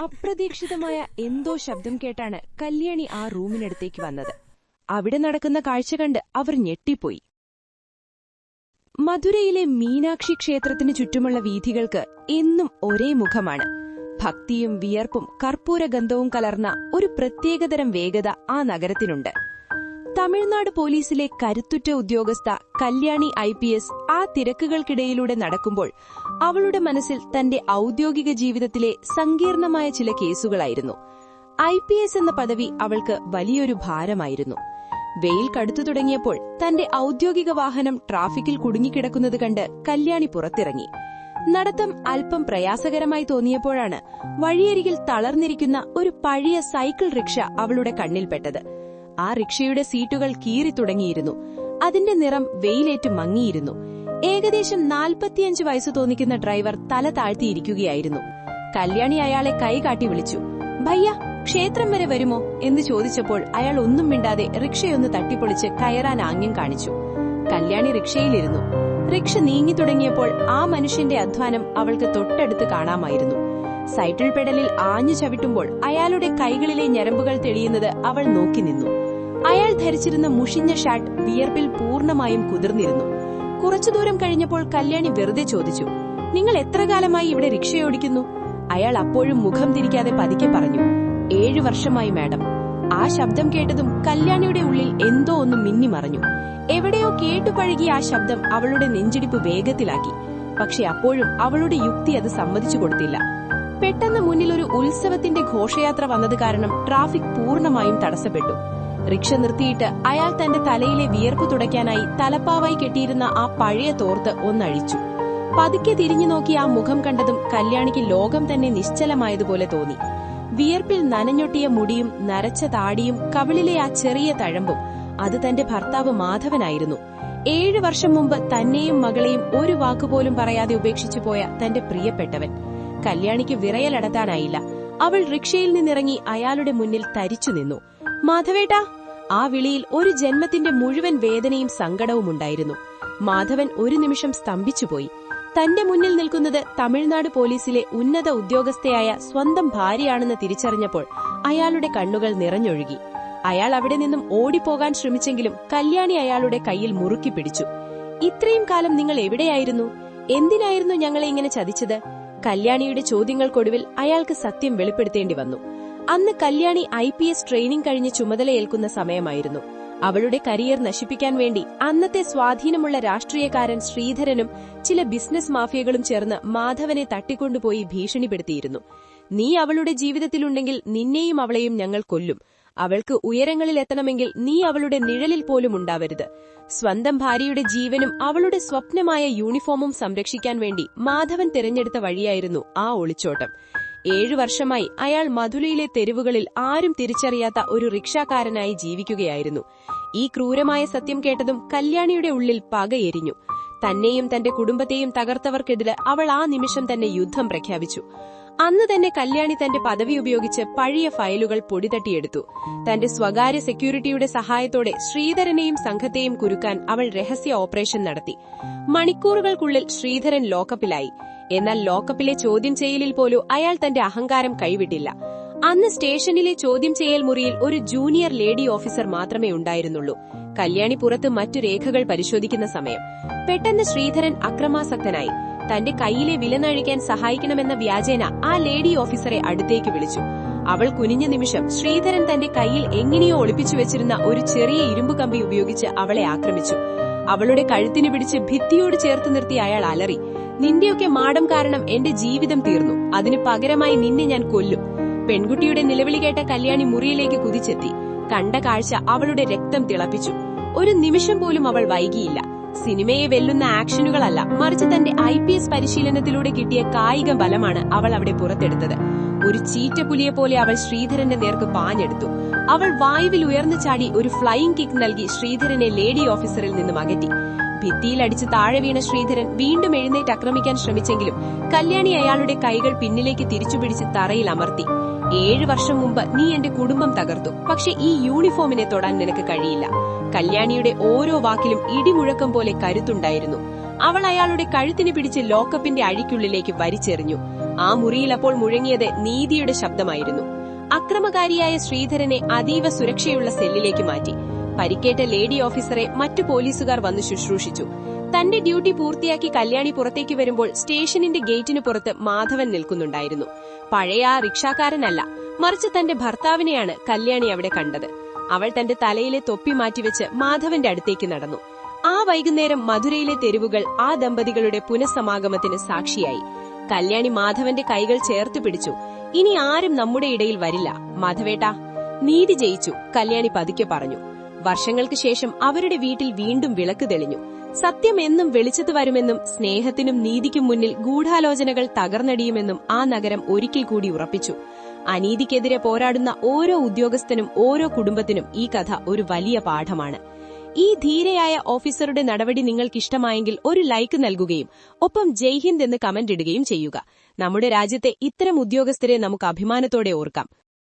അപ്രതീക്ഷിതമായ എന്തോ ശബ്ദം കേട്ടാണ് കല്യാണി ആ റൂമിനടുത്തേക്ക് വന്നത്. അവിടെ നടക്കുന്ന കാഴ്ച കണ്ട് അവർ ഞെട്ടിപ്പോയി. മധുരയിലെ മീനാക്ഷി ക്ഷേത്രത്തിന് ചുറ്റുമുള്ള വീഥികൾക്ക് എന്നും ഒരേ മുഖമാണ്. ഭക്തിയും വിയർപ്പും കർപ്പൂരഗന്ധവും കലർന്ന ഒരു പ്രത്യേകതരം വേഗത ആ നഗരത്തിനുണ്ട്. തമിഴ്നാട് പോലീസിലെ കരുത്തുറ്റ ഉദ്യോഗസ്ഥ കല്യാണി ഐ പി എസ് ആ തിരക്കുകൾക്കിടയിലൂടെ നടക്കുമ്പോൾ അവളുടെ മനസ്സിൽ തന്റെ ഔദ്യോഗിക ജീവിതത്തിലെ സങ്കീർണമായ ചില കേസുകളായിരുന്നു. ഐ പി എസ് എന്ന പദവി അവൾക്ക് വലിയൊരു ഭാരമായിരുന്നു. വെയിൽ കടുത്തു തുടങ്ങിയപ്പോൾ തന്റെ ഔദ്യോഗിക വാഹനം ട്രാഫിക്കിൽ കുടുങ്ങിക്കിടക്കുന്നത് കണ്ട് കല്യാണി പുറത്തിറങ്ങി. നടത്തം അല്പം പ്രയാസകരമായി തോന്നിയപ്പോഴാണ് വഴിയരികിൽ തളർന്നിരിക്കുന്ന ഒരു പഴയ സൈക്കിൾ റിക്ഷ അവളുടെ കണ്ണിൽപ്പെട്ടത്. ആ റിക്ഷയുടെ സീറ്റുകൾ കീറി തുടങ്ങിയിരുന്നു. അതിന്റെ നിറം വെയിലേറ്റ് മങ്ങിയിരുന്നു. ഏകദേശം നാൽപ്പത്തിയഞ്ച് വയസ്സ് തോന്നിക്കുന്ന ഡ്രൈവർ തല താഴ്ത്തിയിരിക്കുകയായിരുന്നു. കല്യാണി അയാളെ കൈകാട്ടി വിളിച്ചു. ഭയ്യ ക്ഷേത്രം വരെ വരുമോ? എന്ന് ചോദിച്ചപ്പോൾ അയാൾ ഒന്നും മിണ്ടാതെ റിക്ഷയൊന്ന് തട്ടിപ്പൊളിച്ച് കയറാൻ ആംഗ്യം കാണിച്ചു. കല്യാണി റിക്ഷയിലിരുന്നു. റിക്ഷ നീങ്ങി തുടങ്ങിയപ്പോൾ ആ മനുഷ്യന്റെ അധ്വാനം അവൾക്ക് തൊട്ടടുത്ത് കാണാമായിരുന്നു. സൈക്കിൾ പെഡലിൽ ആഞ്ഞു ചവിട്ടുമ്പോൾ അയാളുടെ കൈകളിലെ ഞരമ്പുകൾ തെളിയുന്നത് അവൾ നോക്കി നിന്നു. അയാൾ ധരിച്ചിരുന്ന മുഷിഞ്ഞ ഷർട്ട് വിയർപ്പിൽ പൂർണമായും കുതിർന്നിരുന്നു. കുറച്ചു ദൂരം കഴിഞ്ഞപ്പോൾ കല്യാണി വെറുതെ ചോദിച്ചു നിങ്ങൾ എത്ര കാലമായി ഇവിടെ റിക്ഷയോടിക്കുന്നു? അയാൾ അപ്പോഴും മുഖം തിരിക്കാതെ പതുക്കെ പറഞ്ഞു ഏഴു വർഷമായി മാഡം. ആ ശബ്ദം കേട്ടതും കല്യാണിയുടെ ഉള്ളിൽ എന്തോ ഒന്ന് മിന്നിമറഞ്ഞു എവിടെയോ കേട്ടുപഴകിയ ആ ശബ്ദം അവളുടെ നെഞ്ചിടിപ്പ് വേഗത്തിലാക്കി പക്ഷെ അപ്പോഴും അവളുടെ യുക്തി അത് സമ്മതിച്ചു കൊടുത്തില്ല. പെട്ടെന്ന് മുന്നിൽ ഒരു ഉത്സവത്തിന്റെ ഘോഷയാത്ര വന്നത് കാരണം ട്രാഫിക് പൂർണമായും തടസ്സപ്പെട്ടു. റിക്ഷ നിർത്തിയിട്ട് അയാൾ തന്റെ തലയിലെ വിയർപ്പ് തുടയ്ക്കാനായി തലപ്പാവായി കെട്ടിയിരുന്ന ആ പഴയ തോർത്ത് ഒന്നഴിച്ചു. പതുക്കെ തിരിഞ്ഞു നോക്കി ആ മുഖം കണ്ടതും കല്യാണിക്ക് ലോകം തന്നെ നിശ്ചലമായതുപോലെ തോന്നി. വിയർപ്പിൽ നനഞ്ഞൊട്ടിയ മുടിയും നരച്ച താടിയും കവിളിലെ ആ ചെറിയ തഴമ്പും അത് തന്റെ ഭർത്താവ് മാധവനായിരുന്നു. ഏഴു വർഷം മുമ്പ് തന്നെയും മകളെയും ഒരു വാക്കുപോലും പറയാതെ ഉപേക്ഷിച്ചു പോയ തന്റെ പ്രിയപ്പെട്ടവൻ. കല്യാണിക്ക് വിറയലടത്താനായില്ല. അവൾ റിക്ഷയിൽ നിന്നിറങ്ങി അയാളുടെ മുന്നിൽ തരിച്ചു നിന്നു. മാധവേട്ടാ ആ വിളിയിൽ ഒരു ജന്മത്തിന്റെ മുഴുവൻ വേദനയും സങ്കടവും ഉണ്ടായിരുന്നു. മാധവൻ ഒരു നിമിഷം സ്തംഭിച്ചുപോയി. തന്റെ മുന്നിൽ നിൽക്കുന്നത് തമിഴ്നാട് പോലീസിലെ ഉന്നത ഉദ്യോഗസ്ഥയായ സ്വന്തം ഭാര്യയാണെന്ന് തിരിച്ചറിഞ്ഞപ്പോൾ അയാളുടെ കണ്ണുകൾ നിറഞ്ഞൊഴുകി. അയാൾ അവിടെ നിന്നും ഓടിപ്പോകാൻ ശ്രമിച്ചെങ്കിലും കല്യാണി അയാളുടെ കയ്യിൽ മുറുക്കി പിടിച്ചു. ഇത്രയും കാലം നിങ്ങൾ എവിടെയായിരുന്നു? എന്തിനായിരുന്നു ഞങ്ങളെ ഇങ്ങനെ ചതിച്ചത്? കല്യാണിയുടെ ചോദ്യങ്ങൾക്കൊടുവിൽ അയാൾക്ക് സത്യം വെളിപ്പെടുത്തേണ്ടി വന്നു. അന്ന് Kalyani I P S training കഴിഞ്ഞ് ചുമതലയേൽക്കുന്ന സമയമായിരുന്നു. അവളുടെ കരിയർ നശിപ്പിക്കാൻ വേണ്ടി അന്നത്തെ സ്വാധീനമുള്ള രാഷ്ട്രീയക്കാരൻ ശ്രീധരനും ചില ബിസിനസ് മാഫിയകളും ചേർന്ന് മാധവനെ തട്ടിക്കൊണ്ടുപോയി ഭീഷണിപ്പെടുത്തിയിരുന്നു. നീ അവളുടെ ജീവിതത്തിലുണ്ടെങ്കിൽ നിന്നെയും അവളെയും ഞങ്ങൾ കൊല്ലും. അവൾക്ക് ഉയരങ്ങളിൽ എത്തണമെങ്കിൽ നീ അവളുടെ നിഴലിൽ പോലും ഉണ്ടാവരുത്. സ്വന്തം ഭാര്യയുടെ ജീവനും അവളുടെ സ്വപ്നമായ യൂണിഫോമും സംരക്ഷിക്കാൻ വേണ്ടി മാധവൻ തിരഞ്ഞെടുത്ത വഴിയായിരുന്നു ആ ഒളിച്ചോട്ടം. ഏഴു വർഷമായി അയാൾ മധുലയിലെ തെരുവുകളിൽ ആരും തിരിച്ചറിയാത്ത ഒരു റിക്ഷാക്കാരനായി ജീവിക്കുകയായിരുന്നു. ഈ ക്രൂരമായ സത്യം കേട്ടതും കല്യാണിയുടെ ഉള്ളിൽ പകയെരിഞ്ഞു തന്നെയും തന്റെ കുടുംബത്തെയും തകർത്തവർക്കെതിരെ അവൾ ആ നിമിഷം തന്നെ യുദ്ധം പ്രഖ്യാപിച്ചു. അന്ന് തന്നെ കല്യാണി തന്റെ പദവി ഉപയോഗിച്ച് പഴയ ഫയലുകൾ പൊടിതട്ടിയെടുത്തു. തന്റെ സ്വകാര്യ സെക്യൂരിറ്റിയുടെ സഹായത്തോടെ ശ്രീധരനെയും സംഘത്തെയും കുരുക്കാൻ അവൾ രഹസ്യ ഓപ്പറേഷൻ നടത്തി. മണിക്കൂറുകൾക്കുള്ളിൽ ശ്രീധരൻ ലോക്കപ്പിലായി. എന്നാൽ ലോക്കപ്പിലെ ചോദ്യം ചെയ്യലിൽ പോലും അയാൾ തന്റെ അഹങ്കാരം കൈവിട്ടില്ല. അന്ന് സ്റ്റേഷനിലെ ചോദ്യം ചെയ്യൽ മുറിയിൽ ഒരു ജൂനിയർ ലേഡി ഓഫീസർ മാത്രമേ ഉണ്ടായിരുന്നുള്ളൂ. കല്യാണി പുറത്ത് മറ്റു രേഖകൾ പരിശോധിക്കുന്ന സമയം. പെട്ടെന്ന് ശ്രീധരൻ അക്രമാസക്തനായി. തന്റെ കയ്യിലെ വിലനഴിക്കാൻ സഹായിക്കണമെന്ന വ്യാജേന ആ ലേഡി ഓഫീസറെ അടുത്തേക്ക് വിളിച്ചു. അവൾ കുനിഞ്ഞ നിമിഷം ശ്രീധരൻ തന്റെ കയ്യിൽ എങ്ങനെയോ ഒളിപ്പിച്ചു വെച്ചിരുന്ന ഒരു ചെറിയ ഇരുമ്പ് കമ്പി ഉപയോഗിച്ച് അവളെ ആക്രമിച്ചു. അവളുടെ കഴുത്തിന് പിടിച്ച് ഭിത്തിയോട് ചേർത്ത് നിർത്തി അയാൾ അലറി. നിന്റെയൊക്കെ മാടം കാരണം എന്റെ ജീവിതം തീർന്നു. അതിന് പകരമായി നിന്നെ ഞാൻ കൊല്ലും. പെൺകുട്ടിയുടെ നിലവിളി കേട്ട കല്യാണി മുറിയിലേക്ക് കുതിച്ചെത്തി. കണ്ട കാഴ്ച അവളുടെ രക്തം തിളപ്പിച്ചു. ഒരു നിമിഷം പോലും അവൾ വൈകിയില്ല. സിനിമയെ വെല്ലുന്ന ആക്ഷനുകളല്ല മറിച്ച് തന്റെ ഐ പി എസ് പരിശീലനത്തിലൂടെ കിട്ടിയ കായിക ബലമാണ് അവൾ അവിടെ പുറത്തെടുത്തത്. ഒരു ചീറ്റപ്പുലിയെ പോലെ അവൾ ശ്രീധരന്റെ നേർക്ക് പാഞ്ഞെടുത്തു. അവൾ വായുവിൽ ഉയർന്നു ചാടി ഒരു ഫ്ലൈയിംഗ് കിക്ക് നൽകി ശ്രീധരനെ ലേഡി ഓഫീസറിൽ നിന്നും അകറ്റി. ഭിത്തിയിലടിച്ച് താഴെ വീണ ശ്രീധരൻ വീണ്ടും എഴുന്നേറ്റ് ആക്രമിക്കാൻ ശ്രമിച്ചെങ്കിലും കല്യാണി അയാളുടെ കൈകൾ പിന്നിലേക്ക് തിരിച്ചുപിടിച്ച് തറയിൽ അമർത്തി. ഏഴ് വർഷം മുമ്പ് നീ എന്റെ കുടുംബം തകർത്തു. പക്ഷെ ഈ യൂണിഫോമിനെ തൊടാൻ നിനക്ക് കഴിയില്ല. കല്യാണിയുടെ ഓരോ വാക്കിലും ഇടിമുഴക്കം പോലെ കരുത്തുണ്ടായിരുന്നു. അവൾ അയാളുടെ കഴുത്തിന് പിടിച്ച് ലോക്കപ്പിന്റെ അഴിക്കുള്ളിലേക്ക് വലിച്ചെറിഞ്ഞു. ആ മുറിയിൽ അപ്പോൾ മുഴങ്ങിയത് നീതിയുടെ ശബ്ദമായിരുന്നു. അക്രമകാരിയായ ശ്രീധരനെ അതീവ സുരക്ഷയുള്ള സെല്ലിലേക്ക് മാറ്റി. പരിക്കേറ്റ ലേഡി ഓഫീസറെ മറ്റു പോലീസുകാർ വന്ന് ശുശ്രൂഷിച്ചു. തന്റെ ഡ്യൂട്ടി പൂർത്തിയാക്കി കല്യാണി പുറത്തേക്ക് വരുമ്പോൾ സ്റ്റേഷനിന്റെ ഗേറ്റിന് പുറത്ത് മാധവൻ നിൽക്കുന്നുണ്ടായിരുന്നു. പഴയ ആ റിക്ഷാക്കാരനല്ല മറിച്ച് തന്റെ ഭർത്താവിനെയാണ് കല്യാണി അവിടെ കണ്ടത്. അവൾ തന്റെ തലയിലെ തൊപ്പി മാറ്റിവെച്ച് മാധവന്റെ അടുത്തേക്ക് നടന്നു. ആ വൈകുന്നേരം മധുരയിലെ തെരുവുകൾ ആ ദമ്പതികളുടെ പുനഃസമാഗമത്തിന് സാക്ഷിയായി. കല്യാണി മാധവന്റെ കൈകൾ ചേർത്ത് പിടിച്ചു. ഇനി ആരും നമ്മുടെ ഇടയിൽ വരില്ല. മാധവേട്ട നീതി ജയിച്ചു കല്യാണി പതുക്കെ പറഞ്ഞു. വർഷങ്ങൾക്ക് ശേഷം അവരുടെ വീട്ടിൽ വീണ്ടും വിളക്ക് തെളിഞ്ഞു. സത്യം എന്നും വെളിച്ചത്ത് വരുമെന്നും സ്നേഹത്തിനും നീതിക്കും മുന്നിൽ ഗൂഢാലോചനകൾ തകർന്നടിയുമെന്നും ആ നഗരം ഒരിക്കൽ കൂടി ഉറപ്പിച്ചു. അനീതിക്കെതിരെ പോരാടുന്ന ഓരോ ഉദ്യോഗസ്ഥനും ഓരോ കുടുംബത്തിനും ഈ കഥ ഒരു വലിയ പാഠമാണ്. ഈ ധീരയായ ഓഫീസറുടെ നടപടി നിങ്ങൾക്കിഷ്ടമായെങ്കിൽ ഒരു ലൈക്ക് നൽകുകയും ഒപ്പം ജയ്ഹിന്ദ് എന്ന് കമന്റ് ഇടുകയും ചെയ്യുക. നമ്മുടെ രാജ്യത്തെ ഇത്തരം ഉദ്യോഗസ്ഥരെ നമുക്ക് അഭിമാനത്തോടെ ഓർക്കാം.